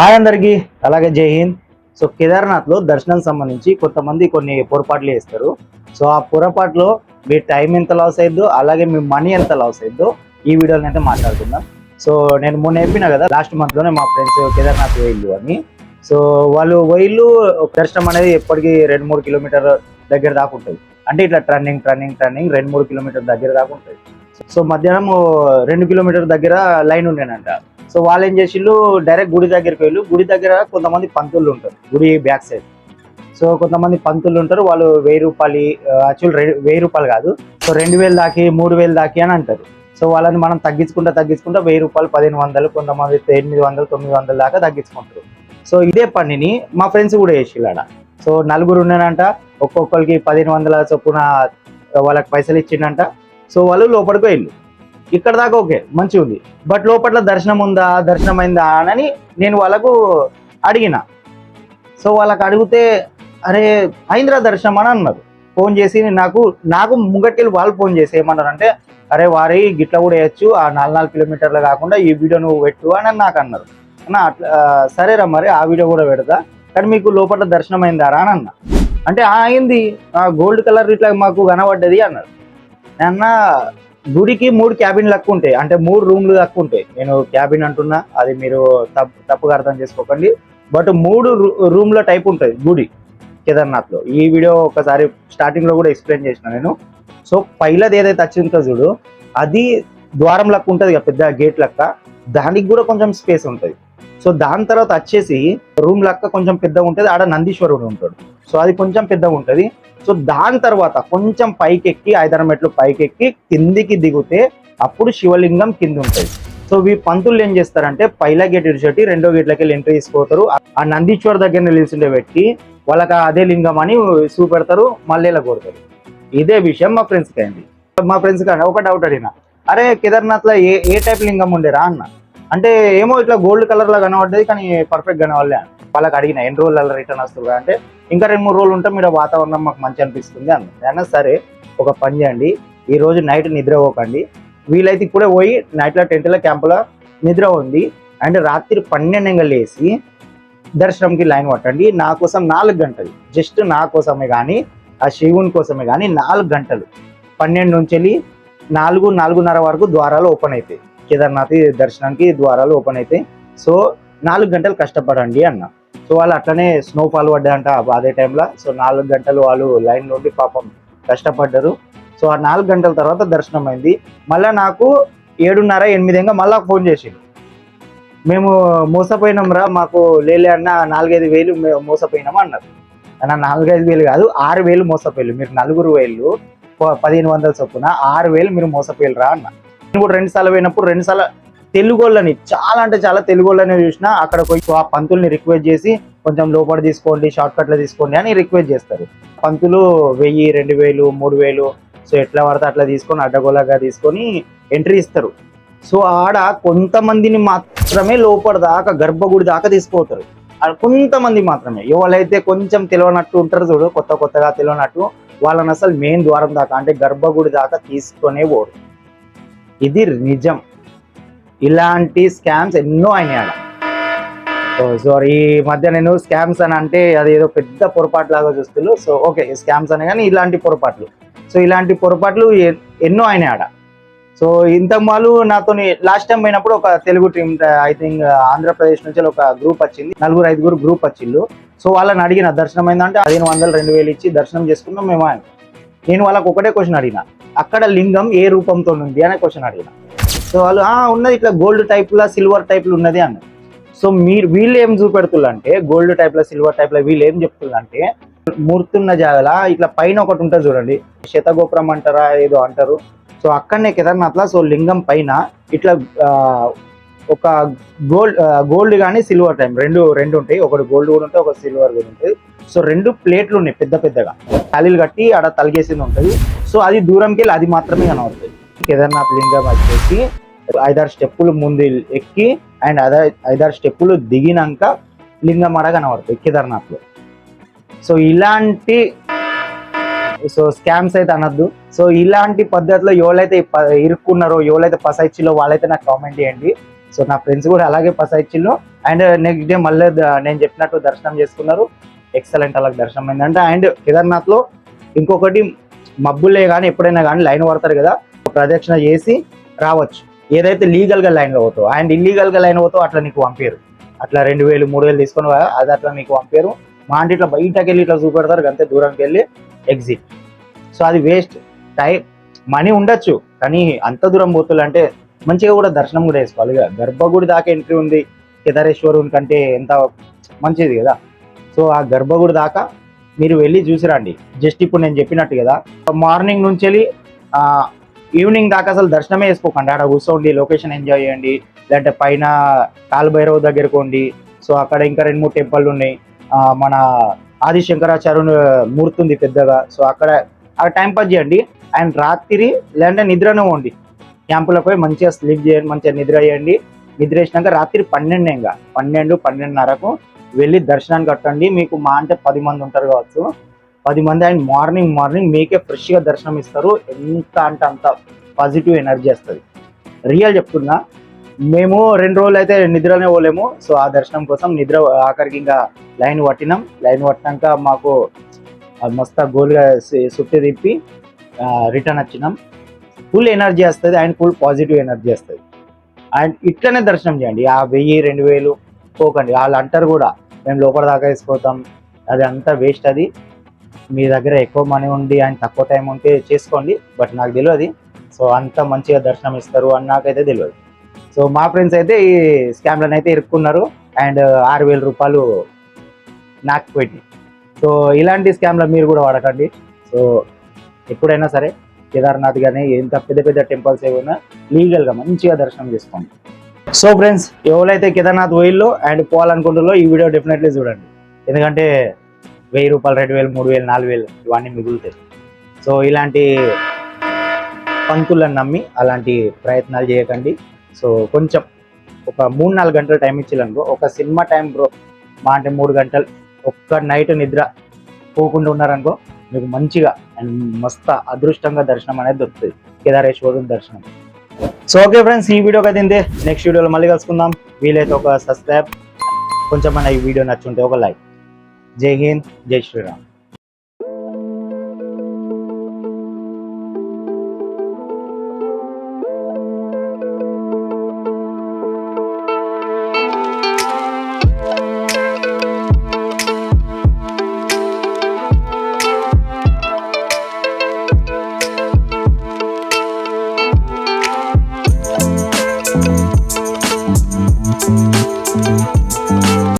Hi అందరికీ. అలాగే జై హింద్. సో కేదార్నాథ్లో దర్శనం సంబంధించి కొంతమంది కొన్ని పొరపాట్లు చేస్తారు. సో ఆ పొరపాట్లో మీ టైం ఎంత లాస్ అయిందో అలాగే మీ మనీ ఎంత లాస్ అయిందో ఈ వీడియోలో అయితే మాట్లాడుకుందాం. సో నేను మొన్న చెప్పినా కదా లాస్ట్ మంత్లోనే మా ఫ్రెండ్స్ కేదార్నాథ్ పోయిల్లు అని. సో వాళ్ళు వైళ్ళు దర్శనం అనేది ఎప్పటికీ రెండు మూడు కిలోమీటర్ దగ్గర దాకా ఉంటుంది. అంటే ఇట్లా టర్నింగ్ టర్నింగ్ టర్నింగ్ రెండు మూడు కిలోమీటర్ దగ్గర దాకా ఉంటుంది. సో మధ్యాహ్నం రెండు కిలోమీటర్ దగ్గర లైన్ ఉండేనంట. సో వాళ్ళు ఏం చేసిళ్ళు డైరెక్ట్ గుడి దగ్గరికి వెళ్ళు గుడి దగ్గర కొంతమంది పంతులు ఉంటారు గుడి బ్యాక్ సైడ్ సో కొంతమంది పంతులు ఉంటారు వాళ్ళు వెయ్యి రూపాయలు యాక్చువల్ వెయ్యి రూపాయలు కాదు సో రెండు వేలు దాకి మూడు వేలు దాకి అని అంటారు. సో వాళ్ళని మనం తగ్గించుకుంటా తగ్గించుకుంటా వెయ్యి రూపాయలు పదిహేను వందలు కొంతమంది ఎనిమిది వందలు తొమ్మిది వందల దాకా తగ్గించుకుంటారు. సో ఇదే పనిని మా ఫ్రెండ్స్ కూడా చేసిల్లాడ సో నలుగురు ఉన్నానంట ఒక్కొక్కరికి పదిహేను వందల చొప్పున వాళ్ళకి పైసలు ఇచ్చిండంట. సో వాళ్ళు లోపలికి వెళ్ళు ఇక్కడ దాకా ఓకే మంచిగా ఉంది. బట్ లోపల దర్శనం ఉందా దర్శనం అయిందా అని నేను వాళ్ళకు అడిగిన. సో వాళ్ళకి అడిగితే అరే అయిందిరా దర్శనం అని అన్నారు. ఫోన్ చేసి నాకు నాకు ముంగట్కెళ్ళి వాళ్ళు ఫోన్ చేసి ఏమన్నారు అంటే అరే వారి గిట్ల కూడా వేయచ్చు ఆ నాలుగు నాలుగు కిలోమీటర్లు కాకుండా ఈ వీడియో నువ్వు పెట్టు అని నాకు అన్నారు. అన్నా అట్లా సరేరా మరి ఆ వీడియో కూడా పెడతా. కానీ మీకు లోపల దర్శనం అయిందారా అని అన్న. అంటే "ఆ, అయింది గోల్డ్ కలర్ ఇట్లా మాకు కనబడ్డది అన్నారు. అన్న గుడికి మూడు క్యాబిన్ లెక్క ఉంటాయి. అంటే మూడు రూమ్లు లెక్క ఉంటాయి. నేను క్యాబిన్ అంటున్నా అది మీరు తప్పు తప్పుగా అర్థం చేసుకోకండి. బట్ మూడు రూమ్ల టైప్ ఉంటుంది గుడి కేదార్నాథ్లో. ఈ వీడియో ఒకసారి స్టార్టింగ్లో కూడా ఎక్స్ప్లెయిన్ చేసిన నేను. సో పైలది ఏదైతే వచ్చిందో చూడు అది ద్వారం లెక్క ఉంటుంది కదా పెద్ద గేట్ లెక్క. దానికి కూడా కొంచెం స్పేస్ ఉంటుంది. సో దాని తర్వాత వచ్చేసి రూమ్ లెక్క కొంచెం పెద్దగా ఉంటుంది. ఆడ నందీశ్వరుడు ఉంటాడు. సో అది కొంచెం పెద్దగా ఉంటుంది. సో దాని తర్వాత కొంచెం పైకెక్కి ఐదారు మెట్లు పైకెక్కి కిందికి దిగితే అప్పుడు శివలింగం కింద ఉంటుంది. సో ఈ పంతులు ఏం చేస్తారంటే పైలా గేట్ ఇడిచెట్టి రెండో గేట్లకి వెళ్ళి ఎంట్రీ తీసుకుపోతారు. ఆ నందీశ్వర్ దగ్గర నిలిచిండే పెట్టి వాళ్ళకి అదే లింగం అని చూపెడతారు మళ్ళీ ఇలా కొడతారు. ఇదే విషయం మా ఫ్రెండ్స్కి అయింది. మా ఫ్రెండ్స్ కానీ ఒక డౌట్ అడిగిన. అరే కేదార్నాథ్లో ఏ ఏ టైప్ లింగం ఉండేరా అన్న. అంటే ఏమో ఇట్లా గోల్డ్ కలర్ లా కనబడ్డది కానీ పర్ఫెక్ట్ కనవాలే వాళ్ళకి అడిగిన ఎన్ని రోజులలో రిటర్న్ వస్తుంది అంటే ఇంకా రెండు మూడు రోజులు ఉంటే మీరు వాతావరణం మాకు మంచి అనిపిస్తుంది అన్న అయినా సరే ఒక పని చేయండి ఈ రోజు నైట్ నిద్ర పోకండి. వీలైతే ఇప్పుడే పోయి నైట్లో టెంట్లో క్యాంపులో నిద్ర ఉంది అండ్ రాత్రి పన్నెండు లేసి దర్శనంకి లైన్ పట్టండి. నా కోసం నాలుగు గంటలు. జస్ట్ నా కోసమే కానీ ఆ శివుని కోసమే కానీ నాలుగు గంటలు. పన్నెండు నుంచి వెళ్ళి నాలుగు నాలుగున్నర వరకు ద్వారాలు ఓపెన్ అవుతాయి కేదార్నాథ్ దర్శనానికి ద్వారాలు ఓపెన్ అవుతాయి సో నాలుగు గంటలు కష్టపడండి అన్న. సో వాళ్ళు అట్లనే స్నోఫాల్ పడ్డాయంట అదే టైంలో. సో నాలుగు గంటలు వాళ్ళు లైన్ నుండి పాపం కష్టపడ్డారు. సో ఆ నాలుగు గంటల తర్వాత దర్శనం అయింది. మళ్ళీ నాకు ఏడున్నర ఎనిమిదిగా మళ్ళీ ఫోన్ చేసిండు. మేము మోసపోయినాం రా మాకు లేలే అన్న నాలుగైదు వేలు మే- మోసపోయినాం అన్నారు. అన్న నాలుగైదు వేలు కాదు ఆరు వేలు మోసపోయారు మీరు నలుగురు వేలు ప- పదిహేను వందల చొప్పున ఆరు వేలు మీరు మోసపోయారు రా అన్న. నేను కూడా రెండు సార్లు పోయినప్పుడు రెండు సార్లు తెలుగు వాళ్ళని చాలా అంటే చాలా తెలుగు వాళ్ళని చూసిన అక్కడ పోయి ఆ పంతుల్ని రిక్వెస్ట్ చేసి కొంచెం లోపల తీసుకోండి షార్ట్ కట్లో తీసుకోండి అని రిక్వెస్ట్ చేస్తారు. పంతులు వెయ్యి రెండు వేలు మూడు వేలు సో ఎట్లా పడితే అట్లా తీసుకొని అడ్డగోలాగా తీసుకొని ఎంట్రీ ఇస్తారు. సో ఆడ కొంతమందిని మాత్రమే లోపల దాకా గర్భగుడి దాకా తీసుకుపోతారు. కొంతమంది మాత్రమే. ఎవరైతే కొంచెం తెలియనట్టు ఉంటారు చూడు కొత్త కొత్తగా తెలియనట్టు వాళ్ళని అసలు మెయిన్ ద్వారం దాకా అంటే గర్భగుడి దాకా తీసుకునే పోరు. ఇది నిజం. ఇలాంటి స్కామ్స్ ఎన్నో అయినాయి సో ఈ మధ్య నేను స్కామ్స్ అని అంటే అది ఏదో పెద్ద పొరపాటు లాగా చూస్తున్నారు. సో ఓకే స్కామ్స్ అని కానీ ఇలాంటి పొరపాట్లు. సో ఇలాంటి పొరపాట్లు ఎన్నో అయినాయి ఆడ. సో ఇంత వాళ్ళు నాతో లాస్ట్ టైం పోయినప్పుడు ఒక Telugu team I think Andhra Pradesh నుంచి ఒక గ్రూప్ వచ్చింది. నలుగురు ఐదుగురు గ్రూప్ వచ్చిండు సో వాళ్ళని అడిగిన దర్శనం అయిందంటే పదిహేను వందలు రెండు వేలు ఇచ్చి దర్శనం చేసుకున్నాం మేము నేను వాళ్ళకి ఒకటే క్వశ్చన్ అడిగిన. అక్కడ లింగం ఏ రూపంతో ఉంది అనే క్వశ్చన్ అడిగిన. సో వాళ్ళు ఉన్నది ఇట్లా గోల్డ్ టైప్లో సిల్వర్ టైప్లో ఉన్నది అన్నారు. సో మీరు వీళ్ళు ఏం చూపెడుతున్నారు అంటే గోల్డ్ టైప్లో సిల్వర్ టైప్లో వీళ్ళు ఏం చెప్తున్నారు అంటే మూర్తున్న జాగల ఇట్లా పైన ఒకటి ఉంటుంది చూడండి. శతగోపురం అంటారా ఏదో అంటారు. సో అక్కడనే కేదార్నాథ్లో సో లింగం పైన ఇట్లా ఒక గోల్డ్ గోల్డ్ కానీ సిల్వర్ టైం. రెండు రెండు ఉంటాయి. ఒకటి గోల్డ్ కూడా ఉంటుంది ఒకటి సిల్వర్ కూడా ఉంటుంది సో రెండు ప్లేట్లు ఉన్నాయి పెద్ద పెద్దగా. ఖాళీలు కట్టి ఆడ తలిగేసింది ఉంటుంది. సో అది దూరంకి వెళ్ళి అది మాత్రమే కనబడుతుంది. కేదార్నాథ్ లింగం వచ్చేసి ఐదారు స్టెప్పులు ముందు ఎక్కి అండ్ అదే ఐదారు స్టెప్పులు దిగినాక లింగం ఆడ కనబడుతుంది కేదార్నాథ్లో. సో ఇలాంటి సో స్కామ్స్ అయితే అనొద్దు. సో ఇలాంటి పద్ధతిలో ఎవరైతే ఇరుక్కున్నారో ఎవరైతే పసైచ్చిలో వాళ్ళైతే నాకు కామెంట్ చేయండి. సో నా ఫ్రెండ్స్ కూడా అలాగే పసైచ్చిల్లో అండ్ నెక్స్ట్ డే మళ్ళీ నేను చెప్పినట్టు దర్శనం చేసుకున్నారు. ఎక్సలెంట్ అలా దర్శనం అయిందంటే. అండ్ కేదార్నాథ్లో ఇంకొకటి మబ్బులే కానీ ఎప్పుడైనా కానీ లైన్ పడతారు కదా ప్రదక్షిణ చేసి రావచ్చు. ఏదైతే లీగల్గా లైన్లో పోతావు అండ్ ఇల్లీగల్గా లైన్ పోతావు అట్లా నీకు పంపారు అట్లా రెండు వేలు మూడు వేలు తీసుకొని అది అట్లా నీకు పంపారు మా అంటే ఇట్లా బయటకు వెళ్ళి ఇట్లా చూపెడతారు అంతే దూరంకి వెళ్ళి ఎగ్జిట్ సో అది వేస్ట్ టైం మనీ ఉండొచ్చు కానీ అంత దూరం పోతులు అంటే మంచిగా కూడా దర్శనం కూడా వేసుకోవాలి ఇక గర్భగుడి దాకా ఎంట్రీ ఉంది కేదారేశ్వరుని కంటే ఎంత మంచిది కదా. సో ఆ గర్భగుడి దాకా మీరు వెళ్ళి చూసిరండి జస్ట్ ఇప్పుడు నేను చెప్పినట్టు కదా మార్నింగ్ నుంచి వెళ్ళి ఈవినింగ్ దాకా అసలు దర్శనమే వేసుకోకండి ఆడ కూర్చోండి లొకేషన్ ఎంజాయ్ చేయండి లేదంటే పైన కాలభైరవ్ దగ్గరకు ఉండి సో అక్కడ ఇంకా రెండు మూడు టెంపుల్ ఉన్నాయి. మన ఆది శంకరాచార్యుని మూర్తి ఉంది పెద్దగా. సో అక్కడ అక్కడ టైం పాస్ చేయండి. అండ్ రాత్రి లేదంటే నిద్రను పోండి. క్యాంపులకు పోయి మంచిగా స్లీప్ చేయండి మంచిగా నిద్ర చేయండి నిద్ర వేసినాక రాత్రి పన్నెండు ఇంకా. పన్నెండు పన్నెండున్నరకు వెళ్ళి దర్శనానికి కట్టండి మీకు మా అంటే పది మంది ఉంటారు కావచ్చు. పది మంది అండ్ మార్నింగ్ మార్నింగ్ మీకే ఫ్రెష్గా దర్శనం ఇస్తారు. ఎంత అంటే అంత పాజిటివ్ ఎనర్జీ వస్తుంది. రియల్ చెప్తున్నా మేము రెండు రోజులు అయితే నిద్రనే పోలేము. సో ఆ దర్శనం కోసం నిద్ర ఆఖరికి ఇంకా లైన్ పట్టినాం. లైన్ పట్టినాక మాకు ఆ మస్తు గోల్గా సుట్టి తిప్పి రిటర్న్ వచ్చినాం. ఫుల్ ఎనర్జీ వస్తుంది అండ్ ఫుల్ పాజిటివ్ ఎనర్జీ వస్తుంది. అండ్ ఇట్లనే దర్శనం చేయండి. ఆ వెయ్యి రెండు వేలు పోకండి. వాళ్ళు అంటారు కూడా మేము లోపల దాకా వేసుకోతాం అది అంతా వేస్ట్ అది. మీ దగ్గర ఎక్కువ మనీ ఉండి అండ్ తక్కువ టైం ఉంటే చేసుకోండి. బట్ నాకు తెలియదు. సో అంత మంచిగా దర్శనం ఇస్తారు అని నాకైతే తెలియదు. సో మా ఫ్రెండ్స్ అయితే ఈ స్కామ్లను అయితే ఇరుక్కున్నారు. అండ్ uh, ఆరు వేల రూపాయలు నాకు పెట్టి సో ఇలాంటి స్కామ్లు మీరు కూడా వాడకండి. సో ఎప్పుడైనా సరే కేదార్నాథ్ కానీ ఎంత పెద్ద పెద్ద టెంపుల్స్ ఏమైనా లీగల్గా మంచిగా దర్శనం చేసుకోండి. సో ఫ్రెండ్స్ ఎవరైతే కేదార్నాథ్ పోయిల్లో అండ్ పోవాలనుకుంటున్నారో ఈ వీడియో డెఫినెట్లీ చూడండి. ఎందుకంటే వెయ్యి రూపాయలు రెండు వేలు మూడు వేలు నాలుగు వేలు ఇవన్నీ మిగులుతాయి. సో ఇలాంటి పంతులను నమ్మి అలాంటి ప్రయత్నాలు చేయకండి. సో కొంచెం ఒక మూడు నాలుగు గంటల టైం ఇచ్చిల్లనుకో ఒక సినిమా టైం బ్రో మా అంటే మూడు గంటలు ఒక్క నైట్ నిద్ర పోకుండా ఉన్నారనుకో మీకు మంచిగా అండ్ మస్తు అదృష్టంగా దర్శనం అనేది దొరుకుతుంది. కేదారేశ్వరుని దర్శనం. సో ఓకే ఫ్రెండ్స్ ఈ వీడియో కదిందే నెక్స్ట్ వీడియోలో మళ్ళీ కలుసుకుందాం. వీలైతే ఒక సబ్స్క్రైబ్ కొంచెం మన ఈ వీడియో నచ్చుంటే ఒక లైక్ జై హింద్ జై శ్రీరామ్.